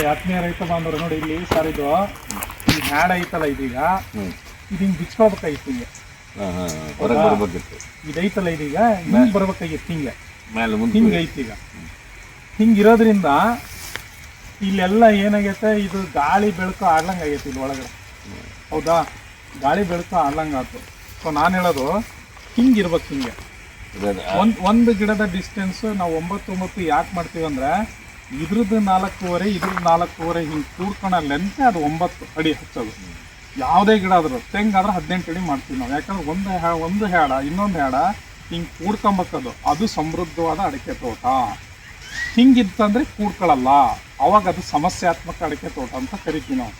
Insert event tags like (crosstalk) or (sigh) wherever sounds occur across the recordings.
ನೋಡಿ ಆತ್ಮೀಯ ರೈತ ಬಾಂಧವರು ನೋಡಿ ಇಲ್ಲಿ ಸರ್ ಇದು ಈ ಹ್ಯಾಡ್ ಐತಲ್ಲ ಇದೀಗ ಇದು ಹಿಂಗೆ ಬಿಚ್ಕೋಬೇಕಾಗಿತ್ತು ಹಿಂಗೆ. ಹೊರಗೆ ಬರ್ಬೇಕಿತ್ತು. ಇದೈತಲ್ಲ ಇದೀಗ ಹಿಂಗೆ ಬರ್ಬೇಕಾಗಿತ್ತು ಹಿಂಗೆ. ಮೇಲೆ ಮುಂದೆ ಹಿಂಗೆ ಐತಿ ಈಗ. ಹಿಂಗಿರೋದ್ರಿಂದ ಇಲ್ಲೆಲ್ಲ ಏನಾಗೈತೆ ಇದು ಗಾಳಿ ಬೆಳಕು ಆಡ್ಲಂಗೆ ಆಗೈತೆ ಇಲ್ಲಿ ಒಳಗಡೆ. ಹೌದಾ? ಗಾಳಿ ಬೆಳಕು ಆಡ್ಲಂಗೆ ಆಯ್ತು ಸೊ ನಾನು ಹೇಳೋದು ಹಿಂಗಿರ್ಬೇಕು ಹಿಂಗೆ. ಒಂದು ಒಂದ್ ಒಂದು ಗಿಡದ ಡಿಸ್ಟೆನ್ಸ್ ನಾವು ಒಂಬತ್ತು ಒಂಬತ್ತು ಯಾಕೆ ಮಾಡ್ತೀವಿ ಅಂದ್ರೆ ಇದ್ರದ್ದು ನಾಲ್ಕೂವರೆ ಇದ್ರದ್ದು ನಾಲ್ಕೂವರೆ ಹಿಂಗೆ ಕೂಡ್ಕೊಳ್ಳೋ ಲೆಂತ್ ಅದು ಒಂಬತ್ತು ಅಡಿ ಹಚ್ಚೋದು. ಯಾವುದೇ ಗಿಡ ಆದರೂ, ತೆಂಗಾದ್ರೆ ಹದಿನೆಂಟು ಅಡಿ ಮಾಡ್ತೀವಿ ನಾವು. ಯಾಕಂದ್ರೆ ಒಂದು ಹ್ಯಾ ಒಂದು ಹ್ಯಾಡ ಇನ್ನೊಂದು ಹ್ಯಾಡ ಹಿಂಗೆ ಕೂಡ್ಕೊಂಬಕ್ಕದು ಅದು ಸಮೃದ್ಧವಾದ ಅಡಿಕೆ ತೋಟ. ಹಿಂಗಿತ್ತಂದ್ರೆ ಕೂಡ್ಕೊಳ್ಳಲ್ಲ ಅವಾಗ ಅದು ಸಮಸ್ಯಾತ್ಮಕ ಅಡಿಕೆ ತೋಟ ಅಂತ ಕರಿತೀವಿ ನಾವು.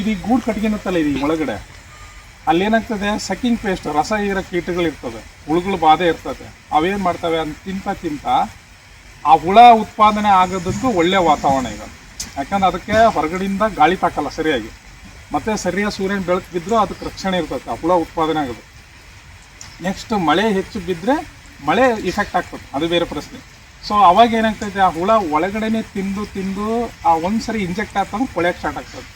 ಇದೀಗ ಗೂಡು ಕಟ್ಗಿನತ್ತಲ್ಲ ಇದು ಒಳಗಡೆ. ಅಲ್ಲೇನಾಗ್ತದೆ? ಸಕಿಂಗ್ ಪೇಸ್ಟ್, ರಸ ಇರೋ ಕೀಟಗಳು ಇರ್ತವೆ ಹುಳುಗಳು ಬಾಧೆ ಇರ್ತದೆ. ಅವೇನು ಮಾಡ್ತವೆ ಅಂತ ತಿಂತ ತಿಂತ ಆ ಹುಳ ಉತ್ಪಾದನೆ ಆಗೋದಕ್ಕೂ ಒಳ್ಳೆ ವಾತಾವರಣ ಈಗ. ಯಾಕಂದ್ರೆ ಅದಕ್ಕೆ ಹೊರಗಡೆಯಿಂದ ಗಾಳಿ ತಾಕಲ್ಲ ಸರಿಯಾಗಿ. ಮತ್ತೆ ಸರಿಯಾಗಿ ಸೂರ್ಯನ ಬೆಳಕು ಬಿದ್ದರೂ ಅದಕ್ಕೆ ರಕ್ಷಣೆ ಇರ್ತದೆ, ಆ ಹುಳ ಉತ್ಪಾದನೆ ಆಗೋದು. ನೆಕ್ಸ್ಟ್ ಮಳೆ ಹೆಚ್ಚು ಬಿದ್ದರೆ ಮಳೆ ಇಫೆಕ್ಟ್ ಆಗ್ತದೆ, ಅದು ಬೇರೆ ಪ್ರಶ್ನೆ. ಸೊ ಅವಾಗ ಏನಾಗ್ತೈತೆ, ಆ ಹುಳ ಒಳಗಡೆನೆ ತಿಂದು ತಿಂದು ಆ ಒಂದು ಸರಿ ಇಂಜೆಕ್ಟ್ ಆಗ್ತಂದ್ರೆ ಕೊಳೆಯಕ್ಕೆ ಸ್ಟಾರ್ಟ್ ಆಗ್ತದೆ.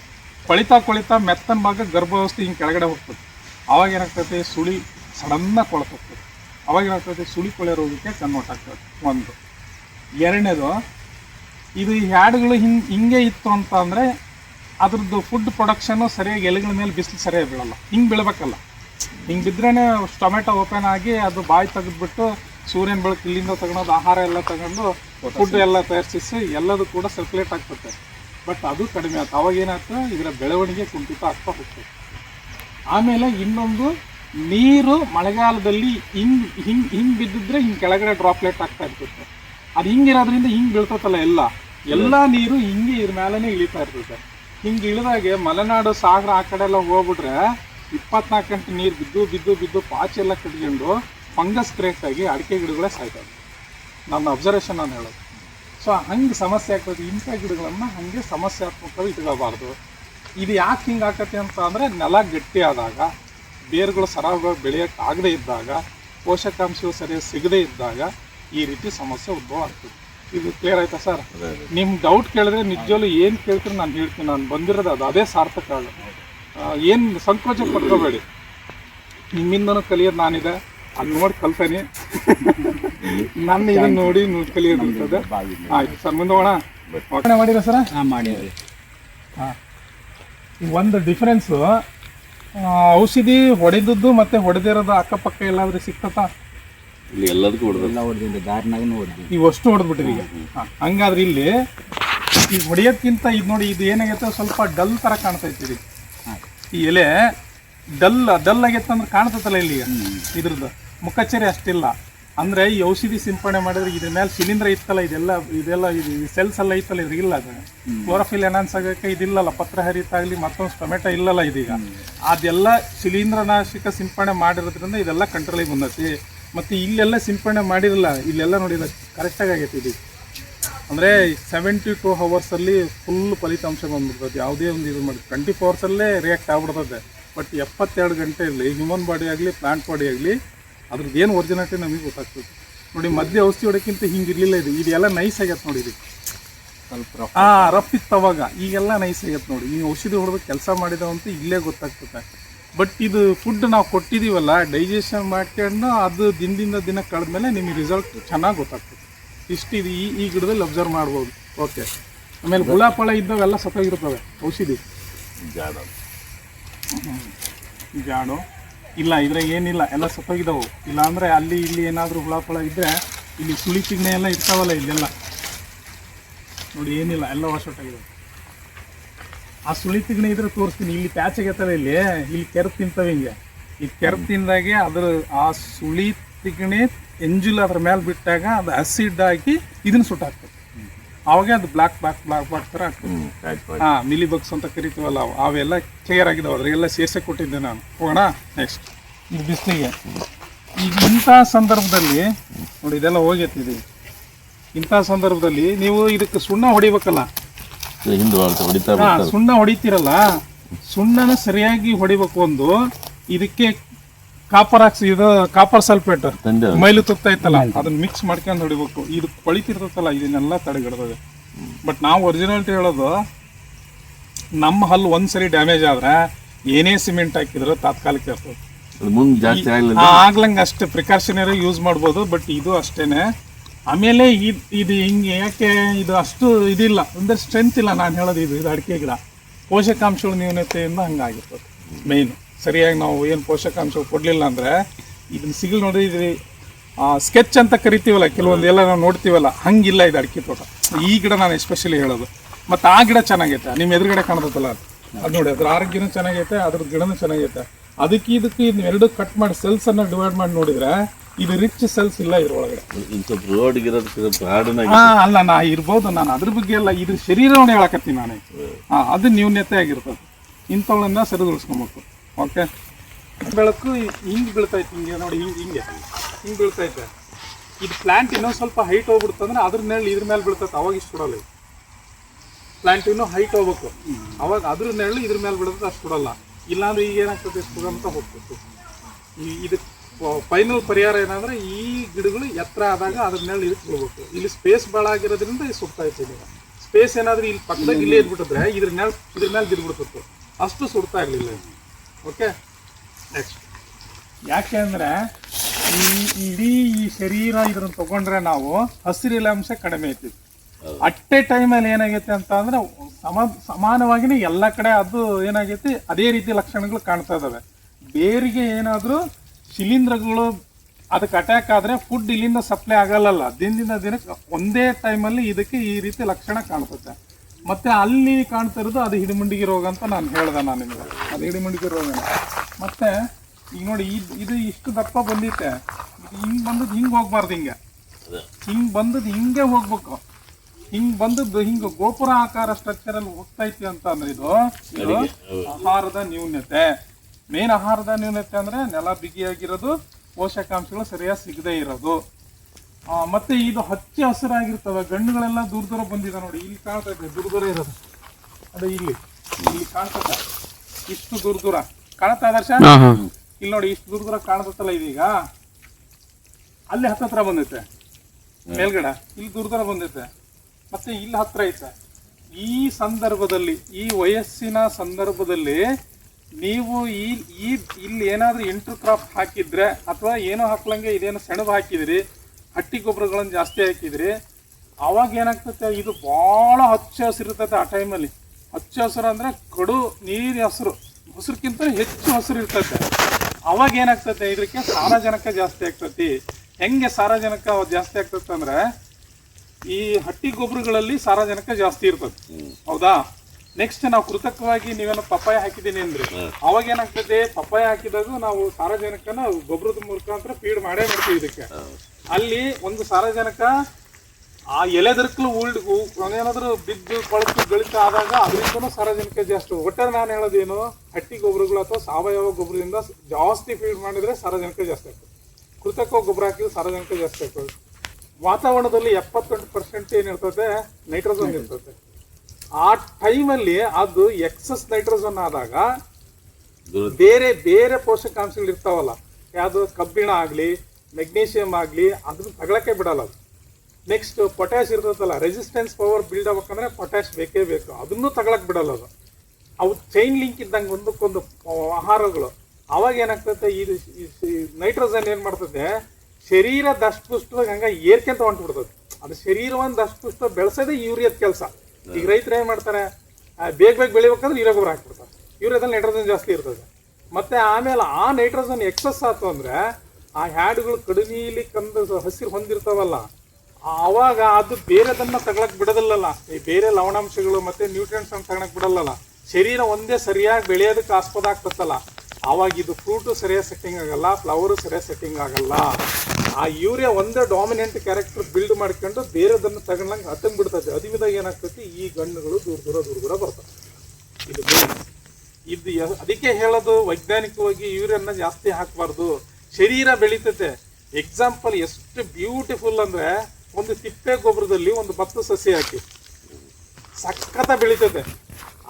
ಕೊಳಿತಾ ಕೊಳಿತಾ ಮೆತ್ತನ ಭಾಗ ಗರ್ಭಾವಸ್ಥೆ ಹಿಂಗೆ ಕೆಳಗಡೆ ಹೋಗ್ತದೆ. ಅವಾಗ ಏನಾಗ್ತೈತೆ, ಸುಳಿ ಸಡನ್ನಾಗಿ ಕೊಳತೋಗ್ತದೆ. ಅವಾಗ ಏನಾಗ್ತೈತೆ, ಸುಳಿ ಕೊಳೆ ರೋಗಕ್ಕೆ ಕನ್ವರ್ಟ್ ಆಗ್ತದೆ, ಒಂದು. ಎರಡನೇದು, ಇದು ಈ ಹ್ಯಾಡ್ಗಳು ಹಿಂಗೆ ಹಿಂಗೆ ಇತ್ತು ಅಂತ ಅಂದರೆ ಅದ್ರದ್ದು ಫುಡ್ ಪ್ರೊಡಕ್ಷನ್ನು ಸರಿಯಾಗಿ ಎಲೆಗಳ ಮೇಲೆ ಬಿಸಿಲು ಸರಿಯಾಗಿ ಬೀಳಲ್ಲ. ಹಿಂಗೆ ಬೀಳಬೇಕಲ್ಲ. ಹಿಂಗೆ ಬಿದ್ರೇ ಟೊಮೆಟೊ ಓಪನ್ ಆಗಿ ಅದು ಬಾಯಿ ತೆಗೆದುಬಿಟ್ಟು ಸೂರ್ಯನ ಬೆಳಕು ಇಲ್ಲಿಂದ ತಗೊಳೋದು ಆಹಾರ ಎಲ್ಲ ತಗೊಂಡು ಫುಡ್ ಎಲ್ಲ ತಯಾರಿಸಿ ಎಲ್ಲದೂ ಕೂಡ ಸರ್ಕ್ಯುಲೇಟ್ ಆಗ್ತದೆ. ಬಟ್ ಅದು ಕಡಿಮೆ ಆಯ್ತು. ಅವಾಗ ಏನಾಗ್ತದೆ ಇದರ ಬೆಳವಣಿಗೆ ಕುಂಠಿತ ಆಗ್ತಾ ಹೋಗ್ತದೆ ಆಮೇಲೆ ಇನ್ನೊಂದು, ನೀರು ಮಳೆಗಾಲದಲ್ಲಿ ಹಿಂಗೆ ಹಿಂಗೆ ಹಿಂಗೆ ಬಿದ್ದಿದ್ರೆ ಹಿಂಗೆ ಕೆಳಗಡೆ ಡ್ರಾಪ್ಲೆಟ್ ಆಗ್ತಾ ಇರ್ತದೆ ಅದು ಹಿಂಗಿರೋದ್ರಿಂದ ಹಿಂಗೆ ಬೀಳ್ತತ್ತಲ್ಲ ಎಲ್ಲ. ಎಲ್ಲ ನೀರು ಹಿಂಗೆ ಇದ್ರ ಮೇಲೆನೆ ಇಳಿತಾ ಇರ್ತದೆ ಹಿಂಗೆ ಇಳಿದಾಗೆ ಮಲೆನಾಡು, ಸಾಗರ ಆ ಕಡೆ ಎಲ್ಲ ಹೋಗ್ಬಿಟ್ರೆ ಇಪ್ಪತ್ನಾಲ್ಕು ಗಂಟೆ ನೀರು ಬಿದ್ದು ಬಿದ್ದು ಬಿದ್ದು ಪಾಚಿ ಎಲ್ಲ ಕಟ್ಕೊಂಡು ಫಂಗಸ್ ಕ್ರಿಯೇಟ್ ಆಗಿ ಅಡಿಕೆ ಗಿಡಗಳೇ ಸಾಯ್ತವೆ. ನನ್ನ ಅಬ್ಸರ್ವೇಷನ್ ನಾನು ಹೇಳೋದು. ಸೊ ಹಂಗೆ ಸಮಸ್ಯೆ ಆಗ್ತದೆ ಇಂಥ ಗಿಡಗಳನ್ನು ಹಾಗೆ ಸಮಸ್ಯಾತ್ಮಕವಾಗಿ ಇಟ್ಕೋಬಾರ್ದು. ಇದು ಯಾಕೆ ಹಿಂಗೆ ಆಗತ್ತೆ ಅಂತ ಅಂದರೆ ನೆಲ ಗಟ್ಟಿ ಆದಾಗ, ಬೇರುಗಳು ಸರಾಗವಾಗಿ ಬೆಳೆಯೋಕ್ಕಾಗದೇ ಇದ್ದಾಗ ಪೋಷಕಾಂಶಗಳು ಸರಿಯಾಗಿ ಸಿಗದೇ ಇದ್ದಾಗ ಈ ರೀತಿ ಸಮಸ್ಯೆ ಉದ್ಭವ ಆಗ್ತದೆ. ಇದು ಕ್ಲಿಯರ್ ಆಯ್ತಾ ಸರ್ ಅದೇ ಅದೇ. ನಿಮ್ಮ ಡೌಟ್ ಕೇಳಿದ್ರೆ ನಿಜವಲ್ಲೂ ಏನು ಕೇಳ್ತೀರಿ ನಾನು ಹೇಳ್ತೀನಿ. ನಾನು ಬಂದಿರೋದು ಅದು ಅದೇ ಸಾರ್ಥಕ ಆಗುತ್ತೆ ಏನು ಸಂಕೋಚ ಪಡ್ಕೋಬೇಡಿ. ನಿಮ್ಮಿಂದನೂ ಕಲಿಯೋದು ನಾನಿದೆ. ಅದು ನೋಡಿ ಕಲ್ತೇನೆ. (laughs) ನನ್ನ ಇದನ್ನ ನೋಡಿ ಕಲಿಯೋದು ಇರ್ತದೆ ಆಯ್ತು ಸರ್ ಮುಂದೆ ಹೋಣ ಓಕೆ ಮಾಡಿರ ಸರ ಹಾಂ ಮಾಡಿದ್ರಿ ಹಾಂ. ಒಂದು ಡಿಫ್ರೆನ್ಸು ಔಷಧಿ ಹೊಡೆದದ್ದು ಮತ್ತು ಹೊಡೆದಿರೋದು ಅಕ್ಕಪಕ್ಕ ಎಲ್ಲಾದ್ರೂ ಸಿಕ್ತತಾ ಇಲ್ಲಿ ಎಲ್ಲದಕ್ಕೂ ಹೊಡೆದ. ಎಲ್ಲ ಹೊಡೆದಿದ್ದು ದಾರಿನಾಗೂ ಅಷ್ಟು ಹೊಡೆದ್ಬಿಟ್ಟಿರಿ ಈಗ. ಹಾಂ ಹಂಗಾದ್ರೆ ಇಲ್ಲಿ ಈಗ ಹೊಡೆಯೋದ್ಕಿಂತ ಇದು ನೋಡಿ ಇದು ಏನಾಗೈತೆ ಸ್ವಲ್ಪ ಡಲ್ ಥರ ಕಾಣ್ತೈತಿ ಇತ್ತು ಈ ಎಲೆ ಡಲ್ ಡಲ್ ಆಗೈತೆ ಅಂದ್ರೆ ಕಾಣ್ತೈತಲ್ಲ ಇಲ್ಲಿ ಇದ್ರದ್ದು. ಮುಖಚರಿ ಅಷ್ಟಿಲ್ಲ. ಅಂದ್ರೆ ಈ ಔಷಧಿ ಸಿಂಪಡಣೆ ಮಾಡಿದ್ರೆ ಇದ್ರ ಮೇಲೆ ಶಿಲೀಂಧ್ರ ಇತ್ತಲ್ಲ ಇದೆಲ್ಲ ಇದೆಲ್ಲ ಇದು ಸೆಲ್ಸ್ ಎಲ್ಲ ಇತ್ತಲ್ಲ ಇದ್ರಿಗಿಲ್ಲ ಅದು. ಕ್ಲೋರೋಫಿಲ್ ಎನಾನ್ಸ್ ಆಗಕ್ಕೆ ಇದಿಲ್ಲಲ್ಲ ಪತ್ರ ಹರಿತಾಗಲಿ ಮತ್ತೊಂದು ಟೊಮೆಟೊ ಇಲ್ಲಲ್ಲ ಇದೀಗ. ಅದೆಲ್ಲ ಶಿಲೀಂಧ್ರನಾಶಕ ಸಿಂಪಡಣೆ ಮಾಡಿರೋದ್ರಿಂದ ಇದೆಲ್ಲ ಕಂಟ್ರೋಲಿಗೆ ಬಂದೈತಿ. ಮತ್ತೆ ಇಲ್ಲೆಲ್ಲ ಸಿಂಪಡಣೆ ಮಾಡಿರಲ್ಲ ಇಲ್ಲೆಲ್ಲ ನೋಡಿಲ್ಲ ಕರೆಕ್ಟಾಗಿ ಆಗೈತೆ ಇದು. ಅಂದರೆ ಸೆವೆಂಟಿ ಟು ಹವರ್ಸಲ್ಲಿ ಫುಲ್ ಫಲಿತಾಂಶ ಬಂದ್ಬಿಡ್ತದೆ. ಯಾವುದೇ ಒಂದು ಇದು ಮಾಡಿ ಟ್ವೆಂಟಿ ಫೋರ್ಸಲ್ಲೇ ರಿಯಾಕ್ಟ್ ಆಗ್ಬಿಡ್ತದೆ. ಬಟ್ ಎಪ್ಪತ್ತೆರಡು ಗಂಟೆಯಲ್ಲಿ ಹ್ಯೂಮನ್ ಬಾಡಿ ಆಗಲಿ ಪ್ಲಾಂಟ್ ಬಾಡಿ ಆಗಲಿ ಅದ್ರದ್ದು ಏನು ಒರಿಜಿನಾಲಿಟಿ ನಮಗೆ ಗೊತ್ತಾಗ್ತದೆ. ನೋಡಿ ಮಧ್ಯ ಔಷಧಿ ಹೊಡೋಕ್ಕಿಂತ ಹಿಂಗೆ ಇರಲಿಲ್ಲ ಇದು. ಇದೆಲ್ಲ ನೈಸ್ ಆಗೈತೆ ನೋಡಿ ಇದು. ಸ್ವಲ್ಪ ಹಾಂ ಆ ರಫ್ ಇತ್ತು ಅವಾಗ. ಈಗೆಲ್ಲ ನೈಸ್ ಆಗ್ಯತ್ ನೋಡಿ. ನೀವು ಔಷಧಿ ಹೊಡೆದು ಕೆಲಸ ಮಾಡಿದವಂತೂ ಇಲ್ಲೇ ಗೊತ್ತಾಗ್ತದೆ. ಬಟ್ ಇದು ಫುಡ್ ನಾವು ಕೊಟ್ಟಿದ್ದೀವಲ್ಲ ಡೈಜೆಷನ್ ಮಾಡ್ಕೊಂಡು ಅದು ದಿನದಿಂದ ದಿನ ಕಳೆದ್ಮೇಲೆ ನಿಮಗೆ ರಿಸಲ್ಟ್ ಚೆನ್ನಾಗಿ ಗೊತ್ತಾಗ್ತದೆ. ಇಷ್ಟು ಇದು ಈ ಈ ಗಿಡದಲ್ಲಿ ಅಬ್ಸರ್ವ್ ಮಾಡ್ಬೋದು. ಓಕೆ ಆಮೇಲೆ ಹುಳ ಪಳ ಇದ್ದಾವೆಲ್ಲ ಸತ್ತೋಗಿರ್ತವೆ ಔಷಧಿ. ಜಾಡ. ಜಾಡು. ಇಲ್ಲ ಇದ್ರಾಗ ಏನಿಲ್ಲ. ಎಲ್ಲ ಸತ್ತಾಗಿದ್ದಾವೆ ಇಲ್ಲ ಅಂದರೆ ಅಲ್ಲಿ ಇಲ್ಲಿ ಏನಾದರೂ ಹುಳ ಪಳ ಇದ್ದರೆ ಇಲ್ಲಿ ಸುಳಿ ಚಿಗ್ನೆ ಎಲ್ಲ ಇರ್ತಾವಲ್ಲ ಇಲ್ಲೆಲ್ಲ. ನೋಡಿ ಏನಿಲ್ಲ. ಎಲ್ಲ ವಾಶ್ ಔಟ್ ಆಗಿದೆ. ಆ ಸುಳಿ ತಿಗಣಿ ಇದ್ರೆ ತೋರಿಸ್ತೀನಿ. ಇಲ್ಲಿ ಪ್ಯಾಚ್ ಆಗೈತಲ್ಲ ಇಲ್ಲಿ. ಇಲ್ಲಿ ಕೆರೆ ತಿಂತವೆ ಹಿಂಗೆ. ಈ ಕೆರೆ ತಿಂದಾಗೆ ಅದ್ರ ಆ ಸುಳಿ ತಿಗಣಿ ಎಂಜುಲ್ ಅದ್ರ ಮೇಲೆ ಬಿಟ್ಟಾಗ ಅದು ಹಸಿಡ್ ಹಾಕಿ ಇದನ್ನ ಸುಟ್ಟಾಗ್ತದೆ ಅವಾಗ ಅದು ಬ್ಲಾಕ್ ಬ್ಲಾಕ್ ಬ್ಲಾಕ್ ಬ್ಲಾಕ್ ಥರ ಆಗ್ತದೆ. ಹಾ ಮಿಲಿ ಬಗ್ಸ್ ಅಂತ ಕರಿತೀವಲ್ಲ ಅವು. ಅವೆಲ್ಲ ಕ್ಲಿಯರ್ ಆಗಿದಾವೆ. ಅದ್ರಿಗೆಲ್ಲ ಸೇರ್ಸೆ ಕೊಟ್ಟಿದ್ದೆ ನಾನು. ಹೋಗೋಣ ನೆಕ್ಸ್ಟ್ ಇದು ಬಿಸಿಲಿಗೆ. ಈಗ ಇಂಥ ಸಂದರ್ಭದಲ್ಲಿ ನೋಡಿ ಇದೆಲ್ಲ ಹೋಗೈತಿದೆ ಇದು. ಇಂಥ ಸಂದರ್ಭದಲ್ಲಿ ನೀವು ಇದಕ್ಕೆ ಸುಣ್ಣ ಹೊಡಿಬೇಕಲ್ಲ. ಹಿಂದೆ ಹೊಡ್ತಾ ಹೊಡಿತಾ ಹಾ ಬರ್ತಾರೆ ಸುಣ್ಣ ಹೊಡಿತೀರಲ್ಲ ಸುಣ್ಣನ ಸರಿಯಾಗಿ ಹೊಡಿಬೇಕು ಒಂದು ಇದಕ್ಕೆ ಕಾಪರ್ ಹಾಕ್ಸಿ ಇದು ಕಾಪರ್ ಸಲ್ಫೇಟ್ ತಂದೆ ಮೈಲು ತುತ್ತ ಐತಲ್ಲ ಅದನ್ನ ಮಿಕ್ಸ್ ಮಾಡ್ಕೊಂಡು ಹೊಡಿಬೇಕು. ಇದು ಕೊಳಿತಿರ್ತೈತಲ್ಲ ಇದನ್ನೆಲ್ಲ ತಡೆಗಿಡ್ತದೆ ಬಟ್ ನಾವು ಒರಿಜಿನಾಲಿಟಿ ಹೇಳೋದು ನಮ್ಮ ಹಲ್ಲು ಒಂದ್ಸರಿ ಡ್ಯಾಮೇಜ್ ಆದ್ರೆ ಏನೇ ಸಿಮೆಂಟ್ ಹಾಕಿದ್ರು ತಾತ್ಕಾಲಿಕ ಇರ್ತದೆ. ಅದು ಮುಂದೆ ಜಾಸ್ತಿ ಆಗ್ಲಿಲ್ಲ ಆ, ಆಗ್ಲಂಗೆ ಅಷ್ಟೇ ಪ್ರಿಕಾಷನರಿ ಯೂಸ್ ಮಾಡ್ಬೋದು ಬಟ್ ಇದು ಅಷ್ಟೇನೆ. ಆಮೇಲೆ ಇದು ಇದು ಹಿಂಗೆ ಯಾಕೆ ಇದು ಅಷ್ಟು ಇದಿಲ್ಲ, ಅಂದರೆ ಸ್ಟ್ರೆಂತ್ ಇಲ್ಲ ನಾನು ಹೇಳೋದು ಇದು ಇದು ಅಡಿಕೆ ಗಿಡ. ಪೋಷಕಾಂಶಗಳ ನ್ಯೂನತೆಯಿಂದ ಹಂಗಾಗಿರ್ತದೆ. ಮೇಯ್ನು ಸರಿಯಾಗಿ ನಾವು ಏನು ಪೋಷಕಾಂಶ ಕೊಡಲಿಲ್ಲ ಅಂದರೆ ಇದನ್ನ ಸಿಗಲ್ ನೋಡಿದ್ರಿ ಸ್ಕೆಚ್ ಅಂತ ಕರಿತೀವಲ್ಲ, ಕೆಲವೊಂದು ಎಲ್ಲ ನಾವು ನೋಡ್ತೀವಲ್ಲ, ಹಂಗಿಲ್ಲ ಇದು ಅಡಿಕೆ ತೋಟ. ಈ ಗಿಡ ನಾನು ಎಸ್ಪೆಷಲಿ ಹೇಳೋದು. ಮತ್ತು ಆ ಗಿಡ ಚೆನ್ನಾಗೈತೆ ನಿಮ್ಮ ಎದುರುಗಡೆ ಕಾಣ್ತದಲ್ಲ ಅದು. ನೋಡಿ, ಅದ್ರ ಆರೋಗ್ಯನೂ ಚೆನ್ನಾಗೈತೆ ಅದ್ರ ಗಿಡನೂ ಚೆನ್ನಾಗೈತೆ. ಅದಕ್ಕೆ ಇದಕ್ಕೆ ಇದನ್ನ ಎರಡು ಕಟ್ ಮಾಡಿ ಸೆಲ್ಸನ್ನು ಡಿವೈಡ್ ಮಾಡಿ ನೋಡಿದ್ರೆ ಇದು ರಿಚ್ ಸೆಲ್ಸ್ ಇಲ್ಲ ಇದ್ರೊಳಗಡೆ. ಹಾ ಅಲ್ಲ ನಾ ಇರ್ಬೋದು ನಾನು ಅದ್ರ ಬಗ್ಗೆ ಎಲ್ಲ ಇದ್ರ ಶರೀರವನ್ನ ಹೇಳಕತ್ತೀನಿ ನಾನು. ಹಾ ಅದು ನ್ಯೂನ್ಯತೆ ಆಗಿರ್ತದೆ. ಇಂಥವಳನ್ನ ಸರಿದೂಡಿಸ್ಕೊಬೇಕು ಓಕೆ ಬೆಳಕು ಹಿಂಗೆ ಬೀಳ್ತೈತೆ ಹಿಂಗೆ ನೋಡಿ ಹಿಂಗೆ ಹಿಂಗೆ. ಹಿಂಗೆ ಬೀಳ್ತೈತೆ ಇದು ಪ್ಲಾಂಟ್ ಇನ್ನೊಂದು ಸ್ವಲ್ಪ ಹೈಟ್ ಹೋಗ್ಬಿಡ್ತಂದ್ರೆ ಅದ್ರ ನೆರಳು ಇದ್ರ ಮೇಲೆ ಬೀಳ್ತೈತೆ. ಅವಾಗ ಇಷ್ಟು ಕೊಡಲ್ಲ ಪ್ಲಾಂಟ್ ಇನ್ನೂ ಹೈಟ್ ಹೋಗ್ಬೇಕು. ಅವಾಗ ಅದ್ರ ನೆರಳು ಇದ್ರ ಮೇಲೆ ಬೀಳ್ತದೆ ಅಷ್ಟು ಕೊಡಲ್ಲ ಇಲ್ಲಾಂದ್ರೆ ಈಗ ಏನಾಗ್ತದೆ? ಇಷ್ಟು ಅಂತ ಹೋಗ್ಬೇಕು ಇದಕ್ಕೆ ಫೈನಲ್ ಪರಿಹಾರ ಏನಂದ್ರೆ ಈ ಗಿಡಗಳು ಎತ್ತರ ಆದಾಗ ಅದ್ರ ಮೇಲೆ ಇದಕ್ಕೆ ಬಿಡ್ಬೇಕು ಇಲ್ಲಿ ಸ್ಪೇಸ್ ಭಾಳ ಆಗಿರೋದ್ರಿಂದ ಇದು ಸುಡ್ತಾ ಇತ್ತು ಈಗ. ಸ್ಪೇಸ್ ಏನಾದ್ರೂ ಇಲ್ಲಿ ಪಕ್ಕದಾಗ ಇಲ್ಲೇ ಇದ್ಬಿಟ್ಟಿದ್ರೆ ಇದ್ರ ಮೇಲೆ ಇದ್ರ ಮೇಲೆ ಬಿದ್ಬಿಡ್ತಿತ್ತು. ಅಷ್ಟು ಸುಡ್ತಾ ಇರಲಿಲ್ಲ ಓಕೆ ನೆಕ್ಸ್ಟ್ ಯಾಕೆ ಅಂದರೆ ಈ ಇಡೀ ಈ ಶರೀರ ಇದನ್ನ ತಗೊಂಡ್ರೆ ನಾವು ಹಸಿರಿಲ ಅಂಶ ಕಡಿಮೆ ಐತಿ ಅಟ್ ಎ ಟೈಮಲ್ಲಿ ಏನಾಗೈತೆ ಅಂತ ಅಂದ್ರೆ ಸಮ ಸಮಾನವಾಗಿನೇ ಎಲ್ಲ ಕಡೆ ಅದು ಏನಾಗೈತಿ ಅದೇ ರೀತಿ ಲಕ್ಷಣಗಳು ಕಾಣ್ತಾ ಇದ್ದಾವೆ ಬೇರಿಗೆ ಏನಾದರೂ ಶಿಲೀಂಧ್ರಗಳು ಅದಕ್ಕೆ ಅಟ್ಯಾಕ್ ಆದರೆ ಫುಡ್ ಇಲ್ಲಿಂದ ಸಪ್ಲೈ ಆಗಲ್ಲಲ್ಲ. ದಿನದಿಂದ ದಿನಕ್ಕೆ ಒಂದೇ ಟೈಮಲ್ಲಿ ಇದಕ್ಕೆ ಈ ರೀತಿ ಲಕ್ಷಣ ಕಾಣಿಸುತ್ತೆ. ಮತ್ತು ಅಲ್ಲಿ ಕಾಣ್ತಾ ಇರೋದು ಅದು ಹಿಡಿಮುಂಡಿಗೆ ರೋಗ ಅಂತ ನಾನು ಹೇಳ್ದೆ ನಾನು ನಿಮಗೆ. ಅದು ಹಿಡಿಮುಂಡಿಗೆ ರೋಗ ಮತ್ತು ಈಗ ನೋಡಿ ಇದು ಇದು ಇಷ್ಟು ದಪ್ಪ ಬಂದಿತ್ತೆ. ಹಿಂಗೆ ಬಂದದ್ದು ಹಿಂಗೆ ಹೋಗ್ಬಾರ್ದು ಹಿಂಗೆ. ಹಿಂಗೆ ಬಂದದ್ದು ಹಿಂಗೆ ಹೋಗ್ಬೇಕು. ಹಿಂಗೆ ಬಂದದ್ದು ಹಿಂಗೆ ಗೋಪುರ ಆಕಾರ ಸ್ಟ್ರಕ್ಚರಲ್ಲಿ ಹೋಗ್ತೈತಿ ಅಂತ ಅಂದ್ರೆ ಇದು ಇದು ಆಹಾರದ ನ್ಯೂನ್ಯತೆ ಮೇನ್ ಆಹಾರದ ನ್ಯೂನತೆ ಅಂದ್ರೆ ನೆಲ ಬಿಗಿಯಾಗಿರೋದು ಪೋಷಕಾಂಶಗಳು ಸರಿಯಾಗಿ ಸಿಗದೆ ಇರೋದು. ಆ, ಮತ್ತೆ ಇದು ಹಚ್ಚ ಹಸಿರಾಗಿರ್ತವೆ ಗಣ್ಣುಗಳೆಲ್ಲ ದೂರ ದೂರ ಬಂದಿದೆ ನೋಡಿ ಇಲ್ಲಿ ಕಾಣ್ತೈತೆ ದೂರ ದೂರ ಇರೋದು. ಅದೇ ಇಲ್ಲಿ ಇಲ್ಲಿ ಕಾಣ್ತದೆ ಇಷ್ಟು ದೂರ ದೂರ. ಕಾಣ್ತಾ ದರ್ಶ ಇಲ್ಲಿ ನೋಡಿ ಇಷ್ಟು ದೂರ ದೂರ ಕಾಣ್ತತ್ತಲ್ಲ ಇದೀಗ. ಅಲ್ಲಿ ಹತ್ತತ್ರ ಬಂದೈತೆ. ಮೇಲ್ಗಡೆ ಇಲ್ಲಿ ದೂರ ದೂರ ಬಂದೈತೆ. ಮತ್ತೆ ಇಲ್ಲಿ ಹತ್ರ ಐತೆ. ಈ ಸಂದರ್ಭದಲ್ಲಿ ಈ ವಯಸ್ಸಿನ ಸಂದರ್ಭದಲ್ಲಿ ನೀವು ಈ ಈ ಇಲ್ಲಿ ಏನಾದರೂ ಇಂಟರ್ ಕ್ರಾಪ್ ಹಾಕಿದ್ರೆ ಅಥವಾ ಏನೋ ಹಾಕ್ಲಂಗೆ ಇದೇನೋ ಸೆಣಬು ಹಾಕಿದ್ರಿ ಹಟ್ಟಿ ಗೊಬ್ಬರಗಳನ್ನು ಜಾಸ್ತಿ ಹಾಕಿದ್ರಿ ಆವಾಗ ಏನಾಗ್ತದೆ ಇದು ಭಾಳ ಹಚ್ಚ ಹಸಿರ್ತೈತೆ ಆ ಟೈಮಲ್ಲಿ ಹಚ್ಚ ಹಸಿರು ಅಂದರೆ ಕಡು ನೀರು ಹಸಿರು ಹಸಿರುಕ್ಕಿಂತ ಹೆಚ್ಚು ಹಸಿರು ಇರ್ತೈತೆ. ಅವಾಗ ಏನಾಗ್ತೈತೆ ಇದಕ್ಕೆ ಸಾರಜನಕ ಜಾಸ್ತಿ ಆಗ್ತೈತಿ. ಹೆಂಗೆ ಸಾರಜನಕ ಜಾಸ್ತಿ ಆಗ್ತೈತೆ ಅಂದರೆ ಈ ಹಟ್ಟಿ ಗೊಬ್ಬರಗಳಲ್ಲಿ ಸಾರಜನಕ ಜಾಸ್ತಿ ಇರ್ತದೆ ಹೌದಾ? ನೆಕ್ಸ್ಟ್ ನಾವು ಕೃತಕವಾಗಿ ನೀವೇನು ಪಪ್ಪಾಯ ಹಾಕಿದ್ದೀನಿ ಅಂದ್ರೆ. ಅವಾಗ ಏನಾಗ್ತದೆ ಪಪ್ಪಾಯ ಹಾಕಿದಾಗ ನಾವು ಸಾರಜನಕನ ಗೊಬ್ಬರದ ಮುಖಾಂತರ ಫೀಡ್ ಮಾಡೇ ಮಾಡ್ತೀವಿ ಇದಕ್ಕೆ. ಅಲ್ಲಿ ಒಂದು ಸಾರಜನಕ ಆ ಎಲೆದರ್ಕಲು ಉಲ್ಡ್ ಏನಾದ್ರು ಬಿದ್ದು ಕೊಳಕು ಗಳಿತ ಆದಾಗ ಅದರಿಂದನೂ ಸಾರಜನಕ ಜಾಸ್ತಿ ಒಟ್ಟಾರೆ ನಾನು ಹೇಳೋದೇನು ಹಟ್ಟಿ ಗೊಬ್ಬರಗಳು ಅಥವಾ ಸಾವಯವ ಗೊಬ್ಬರದಿಂದ ಜಾಸ್ತಿ ಫೀಡ್ ಮಾಡಿದ್ರೆ ಸಾರಜನಕ ಜಾಸ್ತಿ ಆಗ್ತದೆ. ಕೃತಕ ಗೊಬ್ಬರ ಹಾಕಿದ್ರೆ ಸಾರಜನಕ ಜಾಸ್ತಿ ಆಗ್ತದೆ. ವಾತಾವರಣದಲ್ಲಿ ಎಪ್ಪತ್ತೆಂಟು ಪರ್ಸೆಂಟ್ ಏನಿರ್ತದೆ ನೈಟ್ರೋಜನ್ ಇರ್ತದೆ. ಆ ಟೈಮಲ್ಲಿ ಅದು ಎಕ್ಸಸ್ ನೈಟ್ರೋಜನ್ ಆದಾಗ ಬೇರೆ ಬೇರೆ ಪೋಷಕಾಂಶಗಳು ಇರ್ತಾವಲ್ಲ. ಯಾವುದು ಕಬ್ಬಿಣ ಆಗಲಿ ಮೆಗ್ನೀಷಿಯಂ ಆಗಲಿ ಅದನ್ನ ತಗೊಳಕ್ಕೆ ಬಿಡಲ್ಲ ಅದು. ನೆಕ್ಸ್ಟ್ ಪೊಟ್ಯಾಶ್ ಇರ್ತದಲ್ಲ ರೆಸಿಸ್ಟೆನ್ಸ್ ಪವರ್ ಬಿಲ್ಡ್ ಆಗ್ಬೇಕಂದ್ರೆ ಪೊಟ್ಯಾಶ್ ಬೇಕೇ ಬೇಕು. ಅದನ್ನು ತಗೊಳಕ್ ಬಿಡಲ್ಲ ಅದು. ಅವು ಚೈನ್ ಲಿಂಕ್ ಇದ್ದಂಗೆ ಒಂದಕ್ಕೊಂದು ಆಹಾರಗಳು. ಅವಾಗ ಏನಾಗ್ತದೆ ಇದು ನೈಟ್ರೋಜನ್ ಏನು ಮಾಡ್ತದೆ ಶರೀರ ದಷ್ಟಪುಷ್ಟವಾಗಿ ಹಂಗ ಏರ್ಕೆಂತ ಹೊಂಟ್ಬಿಡ್ತದೆ. ಅದು ಶರೀರವನ್ನು ದಷ್ಟಪುಷ್ಟ ಬೆಳೆಸೋದೇ ಯೂರಿಯದ ಕೆಲಸ. ಈಗ ರೈತರು ಏನು ಮಾಡ್ತಾರೆ? ಬೇಗ ಬೇಗ ಬೆಳಿಬೇಕಂದ್ರೆ ಯೂರಿಯಾ ಗೊಬ್ಬರ ಹಾಕ್ಬಿಡ್ತಾರೆ. ಯೂರಿಯಾದಲ್ಲಿ ನೈಟ್ರೋಜನ್ ಜಾಸ್ತಿ ಇರ್ತದೆ. ಮತ್ತೆ ಆಮೇಲೆ ಆ ನೈಟ್ರೋಜನ್ ಎಕ್ಸಸ್ ಆಯ್ತು ಅಂದರೆ ಆ ಹ್ಯಾಡ್ಗಳು ಕಡಿಮೀಲಿ ಕಂದು ಹಸಿರು ಹೊಂದಿರ್ತಾವಲ್ಲ ಅವಾಗ ಅದು ಬೇರೆದನ್ನ ತಗೊಳಕ್ ಬಿಡೋದಿಲ್ಲಲ್ಲ. ಈ ಬೇರೆ ಲವಣಾಂಶಗಳು ಮತ್ತೆ ನ್ಯೂಟ್ರಿಯೆಂಟ್ಸನ್ನು ತಗೊಳಕ್ ಬಿಡಲ್ಲಲ್ಲ. ಶರೀರ ಒಂದೇ ಸರಿಯಾಗಿ ಬೆಳೆಯೋದಕ್ಕೆ ಆಸ್ಪದ ಆಗ್ತತ್ತಲ್ಲ. ಅವಾಗ ಇದು ಫ್ರೂಟು ಸರಿಯಾಗಿ ಸೆಟ್ಟಿಂಗ್ ಆಗಲ್ಲ, ಫ್ಲವರು ಸರಿಯಾಗಿ ಸೆಟ್ಟಿಂಗ್ ಆಗಲ್ಲ. ಆ ಯೂರಿಯಾ ಒಂದೇ ಡಾಮಿನೆಂಟ್ ಕ್ಯಾರೆಕ್ಟರ್ ಬಿಲ್ಡ್ ಮಾಡ್ಕೊಂಡು ಬೇರೆದನ್ನು ತಗೊಂಡಂಗೆ ಹತ್ತಂಗ್ ಬಿಡ್ತದೆ ಅದಿಮಿದಾಗ ಏನಾಗ್ತೈತಿ? ಈ ಗಣ್ಣುಗಳು ದೂರ ದೂರ ದೂರ ದೂರ ಬರ್ತವೆ. ಇದು ಇದು ಅದಕ್ಕೆ ಹೇಳೋದು ವೈಜ್ಞಾನಿಕವಾಗಿ ಯೂರಿಯನ್ನ ಜಾಸ್ತಿ ಹಾಕಬಾರ್ದು. ಶರೀರ ಬೆಳೀತೈತೆ. ಎಕ್ಸಾಂಪಲ್ ಎಷ್ಟು ಬ್ಯೂಟಿಫುಲ್ ಅಂದರೆ ಒಂದು ತಿಪ್ಪೆ ಗೊಬ್ಬರದಲ್ಲಿ ಒಂದು ಭತ್ತ ಸಸಿ ಹಾಕಿ. ಸಖತ್ತ ಬೆಳೀತದೆ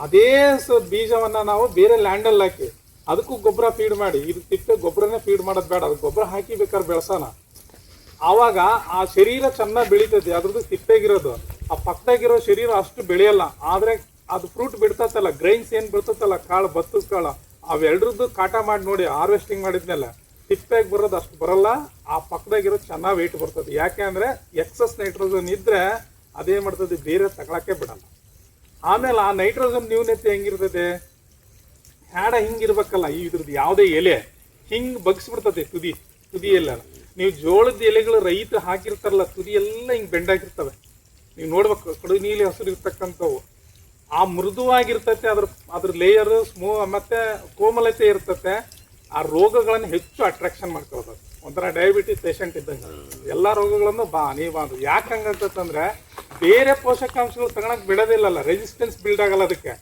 ಅದೇ ಸ ಬೀಜವನ್ನ ನಾವು ಬೇರೆ ಲ್ಯಾಂಡಲ್ಲಿ ಹಾಕಿ, ಅದಕ್ಕೂ ಗೊಬ್ಬರ ಫೀಡ್ ಮಾಡಿ, ಇದು ತಿಪ್ಪೆ ಗೊಬ್ಬರನೇ ಫೀಡ್ ಮಾಡೋದು ಬೇಡ ಅದು ಗೊಬ್ಬರ ಹಾಕಿ ಬೇಕಾದ್ರೆ ಬೆಳೆಸೋಣ. ಆವಾಗ ಆ ಶರೀರ ಚೆನ್ನಾಗಿ ಬೆಳೀತದೆ ಅದ್ರದ್ದು ತಿಪ್ಪೆಗಿರೋದು. ಆ ಪಕ್ಕದಾಗಿರೋ ಶರೀರ ಅಷ್ಟು ಬೆಳೆಯಲ್ಲ, ಆದ್ರೆ ಅದು ಫ್ರೂಟ್ ಬಿಡ್ತತ್ತಲ್ಲ ಗ್ರೈನ್ಸ್ ಏನು ಬಿಡ್ತತ್ತಲ್ಲ ಕಾಳು, ಭತ್ತದ ಕಾಳು, ಅವೆರಡ್ರದ್ದು ಕಾಟ ಮಾಡಿ ನೋಡಿ ಹಾರ್ವೆಸ್ಟಿಂಗ್ ಮಾಡಿದ್ಮೇಲೆ ತಿಪ್ಪೆಗೆ ಬರೋದು ಅಷ್ಟು ಬರಲ್ಲ, ಆ ಪಕ್ಕದಾಗಿರೋ ಚೆನ್ನಾಗಿ ವೆಯ್ಟ್ ಬರ್ತದೆ ಯಾಕೆ ಅಂದರೆ ಎಕ್ಸಸ್ ನೈಟ್ರೋಜನ್ ಇದ್ರೆ ಅದೇ ಮಾಡ್ತದೆ ಬೇರೆ ತಗೊಳಕ್ಕೆ ಬಿಡಲ್ಲ. ಆಮೇಲೆ ಆ ನೈಟ್ರೋಜನ್ ನ್ಯೂನತೆ ಹೆಂಗಿರ್ತದೆ ಹ್ಯಾಡ ಹಿಂಗಿರ್ಬೇಕಲ್ಲ ಈ ಇದ್ರದ್ದು ಯಾವುದೇ ಎಲೆ ಹಿಂಗ್ ಬಗ್ಸ್ಬಿಡ್ತದೆ ತುದಿ ತುದಿ ಎಲ್ಲ. ನೀವು ಜೋಳದ ಎಲೆಗಳು ರೈತ ಹಾಕಿರ್ತಾರಲ್ಲ ತುದಿ ಎಲ್ಲ ಹಿಂಗೆ ಬೆಂಡಾಗಿರ್ತವೆ ನೀವು ನೋಡ್ಬೇಕು ಕಡು ನೀಲಿ ಹಸಿರು ಇರ್ತಕ್ಕಂಥವು. ಆ ಮೃದುವಾಗಿರ್ತತೆ ಅದ್ರ ಅದ್ರ ಲೇಯರ್ ಸ್ಮೂ ಮತ್ತೆ ಕೋಮಲತೆ ಇರ್ತತೆ. ಆ ರೋಗಗಳನ್ನು ಹೆಚ್ಚು ಅಟ್ರಾಕ್ಷನ್ ಮಾಡ್ಕೊಳ್ತದೆ ಒಂಥರ ಡಯಾಬಿಟಿಸ್ ಪೇಷಂಟ್ ಇದ್ದಂಗೆ. ಎಲ್ಲ ರೋಗಗಳನ್ನು ಬಾ ನೀವು ಬಾ ಅಂದ್ರು. ಯಾಕೆ ಹಂಗಂತಂದ್ರೆ ಬೇರೆ ಪೋಷಕಾಂಶಗಳು ತಗೊಳಕ್ ಬಿಡೋದಿಲ್ಲಲ್ಲ ರೆಸಿಸ್ಟೆನ್ಸ್ ಬಿಲ್ಡ್ ಆಗಲ್ಲ ಅದಕ್ಕೆ.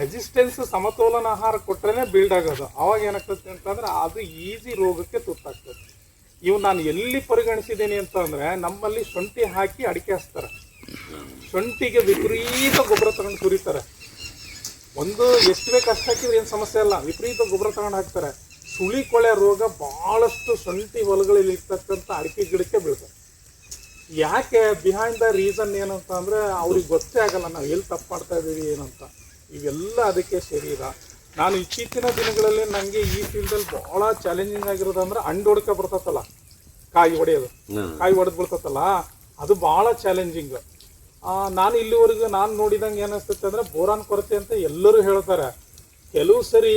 ರೆಸಿಸ್ಟೆನ್ಸ್ ಸಮತೋಲನ ಆಹಾರ ಕೊಟ್ರೇನೆ ಬಿಲ್ಡ್ ಆಗೋದು. ಅವಾಗ ಏನಾಗ್ತದೆ ಅಂತಂದ್ರೆ ಅದು ಈಸಿ ರೋಗಕ್ಕೆ ತುತ್ತಾಗ್ತದೆ. ಇವು ನಾನು ಎಲ್ಲಿ ಪರಿಗಣಿಸಿದ್ದೀನಿ ಅಂತಂದ್ರೆ ನಮ್ಮಲ್ಲಿ ಶುಂಠಿ ಹಾಕಿ ಅಡಿಕೆ ಹಚ್ತಾರೆ ಶುಂಠಿಗೆ ವಿಪರೀತ ಗೊಬ್ಬರ ತಗೊಂಡು ಸುರಿತಾರೆ. ಒಂದು ಎಷ್ಟು ಬೇಕು ಅಷ್ಟು ಹಾಕಿದ್ರೆ ಏನು ಸಮಸ್ಯೆ ಇಲ್ಲ. ವಿಪರೀತ ಗೊಬ್ಬರ ತಗೊಂಡು ಹಾಕ್ತಾರೆ. ಸುಳಿ ಕೊಳೆ ರೋಗ ಬಹಳಷ್ಟು ಶುಂಠಿ ಹೊಲಗಳಲ್ಲಿ ಇರ್ತಕ್ಕಂಥ ಅಡಿಕೆ ಗಿಡಕ್ಕೆ ಬೀಳ್ತದೆ. ಯಾಕೆ ಬಿಹೈಂಡ್ ದ ರೀಸನ್ ಏನಂತ ಅಂದ್ರೆ ಅವ್ರಿಗೆ ಗೊತ್ತೇ ಆಗಲ್ಲ ನಾವು ಎಲ್ಲಿ ತಪ್ಪು ಮಾಡ್ತಾ ಇದೀವಿ ಏನಂತ. ಇವೆಲ್ಲ ಅದಕ್ಕೆ ಶರೀರ ನಾನು ಇತ್ತೀಚಿನ ದಿನಗಳಲ್ಲಿ ನನಗೆ ಈ ಫೀಲ್ಡಲ್ಲಿ ಬಹಳ ಚಾಲೆಂಜಿಂಗ್ ಆಗಿರೋದು ಅಂದ್ರೆ ಅಂಡು ಹೊಡ್ಕ ಬರ್ತತ್ತಲ್ಲ ಕಾಯಿ ಹೊಡೆಯೋದು. ಕಾಯಿ ಹೊಡೆದು ಬಿಡ್ತತ್ತಲ್ಲ ಅದು ಬಹಳ ಚಾಲೆಂಜಿಂಗ್ ನಾನು ಇಲ್ಲಿವರೆಗೂ ನಾನು ನೋಡಿದಂಗೆ ಏನಿಸ್ತೈತೆ ಅಂದ್ರೆ ಬೋರಾನ್ ಕೊರತೆ ಅಂತ ಎಲ್ಲರೂ ಹೇಳ್ತಾರೆ. ಕೆಲವು ಸರಿ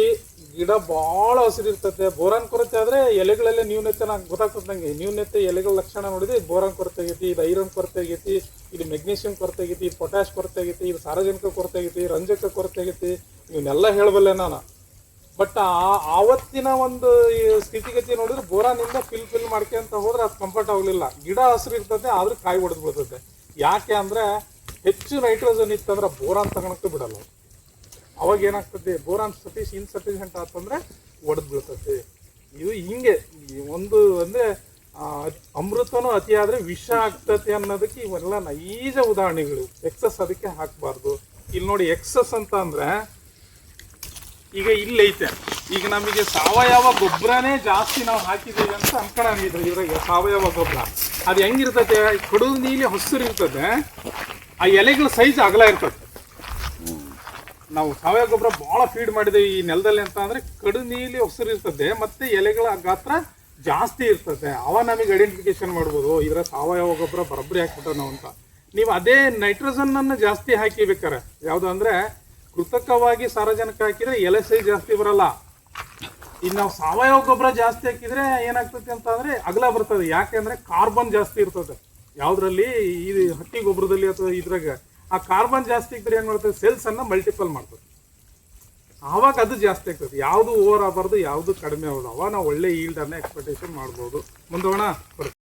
ಗಿಡ ಭಾಳ ಹಸಿರಿರ್ತತೆ, ಬೋರಾನ್ ಕೊರತೆ ಆದ್ರೆ ಎಲೆಗಳಲ್ಲೇ ನ್ಯೂನತೆ ನಂಗೆ ಗೊತ್ತಾಗ್ತದೆ ನಂಗೆ. ನ್ಯೂನತೆ ಎಲೆಗಳ ಲಕ್ಷಣ ನೋಡಿದ್ರೆ ಇದು ಬೋರಾನ್ ಕೊರತೆ ಆಗೈತಿ, ಇದು ಐರನ್ ಕೊರತೆ ಆಗೈತಿ, ಇದು ಮೆಗ್ನೀಷಿಯಂ ಕೊರತೆ ಆಗೈತಿ, ಇದು ಪೊಟ್ಯಾಶ್ ಕೊರತೆ ಆಗೈತಿ, ಇದು ಸಾರಜನಕ ಕೊರತೆ ಆಗೈತಿ, ರಂಜಕ ಕೊರತೆ ಆಗೈತಿ, ಇವನ್ನೆಲ್ಲ ಹೇಳಬಲ್ಲೆ ನಾನು. ಬಟ್ ಆವತ್ತಿನ ಒಂದು ಸ್ಥಿತಿಗತಿ ನೋಡಿದ್ರೆ ಬೋರಾನಿಂದ ಫಿಲ್ ಫಿಲ್ ಮಾಡ್ಕೊಂತ ಹೋದ್ರೆ ಅದು ಕಂಫರ್ಟ್ ಆಗಲಿಲ್ಲ. ಗಿಡ ಹಸಿರು ಇರ್ತದೆ ಆದರೂ ಕಾಯಿ ಹೊಡೆದು ಬೀಳ್ತದೆ ಯಾಕೆ ಅಂದ್ರೆ ಹೆಚ್ಚು ನೈಟ್ರೋಜನ್ ಇತ್ತಂದ್ರೆ ಬೋರಾನ್ ತಗೊಳಕ್ಕೆ ಬಿಡಲ್ಲ. ಅವಾಗ ಏನಾಗ್ತದೆ? ಬೋರಾನ್ ಸಫೀಸ್ ಇನ್ಸಫಿಷಿಯಂಟ್ ಆತಂದ್ರೆ ಒಡೆದು ಬೀಳ್ತದೆ ಇದು ಹಿಂಗೆ ಒಂದು ಅಂದ್ರೆ ಅಮೃತನೂ ಅತಿ ಆದ್ರೆ ವಿಷ ಆಗ್ತತೆ ಅನ್ನೋದಕ್ಕೆ ಇವೆಲ್ಲ ನೈಜ ಉದಾಹರಣೆಗಳು. ಎಕ್ಸಸ್ ಅದಕ್ಕೆ ಹಾಕಬಾರ್ದು. ಇಲ್ಲಿ ನೋಡಿ ಎಕ್ಸಸ್ ಅಂತ ಅಂದ್ರೆ, ಈಗ ಇಲ್ಲೈತೆ ಈಗ ನಮಗೆ ಸಾವಯವ ಗೊಬ್ಬರನೇ ಜಾಸ್ತಿ ನಾವು ಹಾಕಿದ್ದೀವಿ ಅಂತ ಅನ್ಕೊಂಡಿದ್ರು ಇದ್ರಾಗ, ಸಾವಯವ ಗೊಬ್ಬರ ಅದು ಹೆಂಗಿರ್ತದೆ? ಕಡು ನೀಲಿ ಹಸಿರು ಇರ್ತದೆ. ಆ ಎಲೆಗಳ ಸೈಜ್ ಅಗಲ ಇರ್ತದೆ. ನಾವು ಸಾವಯವ ಗೊಬ್ಬರ ಬಹಳ ಫೀಡ್ ಮಾಡಿದೆ ಈ ನೆಲದಲ್ಲಿ ಅಂತ ಅಂದ್ರೆ ಕಡು ನೀಲಿ ಹೊಸರು ಇರ್ತದೆ, ಮತ್ತೆ ಎಲೆಗಳ ಗಾತ್ರ ಜಾಸ್ತಿ ಇರ್ತದೆ. ಅವ ನಮಗೆ ಐಡೆಂಟಿಫಿಕೇಶನ್ ಮಾಡ್ಬೋದು ಇದರ ಸಾವಯವ ಗೊಬ್ಬರ ಬರಬ್ಬರಿ ನಾವು ಅಂತ. ನೀವು ಅದೇ ನೈಟ್ರೋಜನ್ ಅನ್ನು ಜಾಸ್ತಿ ಹಾಕಿಬೇಕಾರೆ ಯಾವುದು ಅಂದ್ರೆ ಕೃತಕವಾಗಿ ಸಾರಜನಕ ಹಾಕಿದ್ರೆ ಎಲೆ ಸೈಜ್ ಜಾಸ್ತಿ ಬರಲ್ಲ. ಈಗ ನಾವು ಸಾವಯವ ಗೊಬ್ಬರ ಜಾಸ್ತಿ ಹಾಕಿದ್ರೆ ಏನಾಗ್ತದೆ ಅಂತ ಅಂದ್ರೆ ಅಗಲ ಬರ್ತದೆ. ಯಾಕೆಂದ್ರೆ ಕಾರ್ಬನ್ ಜಾಸ್ತಿ ಇರ್ತದೆ. ಯಾವ್ದ್ರಲ್ಲಿ? ಈ ಹಟ್ಟಿ ಗೊಬ್ಬರದಲ್ಲಿ ಅಥವಾ ಇದ್ರಾಗ. ಆ ಕಾರ್ಬನ್ ಜಾಸ್ತಿ ಇದ್ರೆ ಏನು ಮಾಡ್ತದೆ? ಸೆಲ್ಸ್ ಅನ್ನ ಮಲ್ಟಿಪಲ್ ಮಾಡ್ತದೆ. ಆವಾಗ ಅದು ಜಾಸ್ತಿ ಆಗ್ತದೆ. ಯಾವುದು ಓವರ್ ಆಗಬಾರ್ದು, ಯಾವುದು ಕಡಿಮೆ ಆಗೋದು ಅವಾಗ ನಾವು ಒಳ್ಳೆ ಈಲ್ಡ್ ಅನ್ನ ಎಕ್ಸ್ಪೆಕ್ಟೇಷನ್ ಮಾಡ್ಬೋದು. ಮುಂದೋಣ